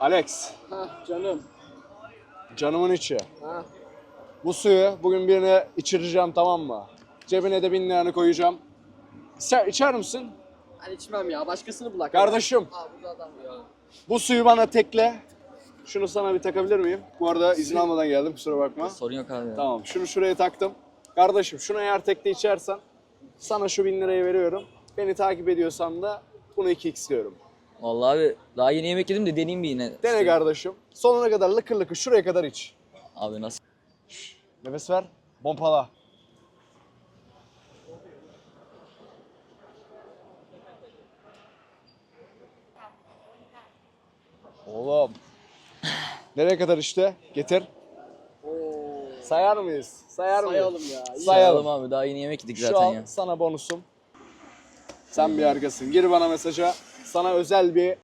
Alex, Ha canım. canımın içi. Ha. Bu suyu bugün birine içireceğim tamam mı? Cebine de bin liranı koyacağım. Sen içer misin? Ben içmem ya. Başkasını bulak. Kardeşim, burada adam ya. bu suyu bana tekle. Şunu sana bir takabilir miyim? Bu arada izin almadan geldim kusura bakma. Sorun yok abi. ya. Tamam, şunu şuraya taktım. Kardeşim şunu eğer tekte içersen sana şu bin lirayı veriyorum. Beni takip ediyorsan da bunu 2x diyorum. Vallahi abi daha yeni yemek yedim de deneyeyim bir yine. Dene İşte- kardeşim. Sonuna kadar lıkır lıkır şuraya kadar iç. Abi nasıl? Nefes ver. Pompala. Oğlum. Nereye kadar işte? Getir. Oo. Sayar mıyız? Sayar mıyız? Sayalım ya. İyi. Sayalım. abi daha yeni yemek yedik Şu zaten an ya. sana bonusum. Sen bir arkasın. Gir bana mesaja. Sana özel bir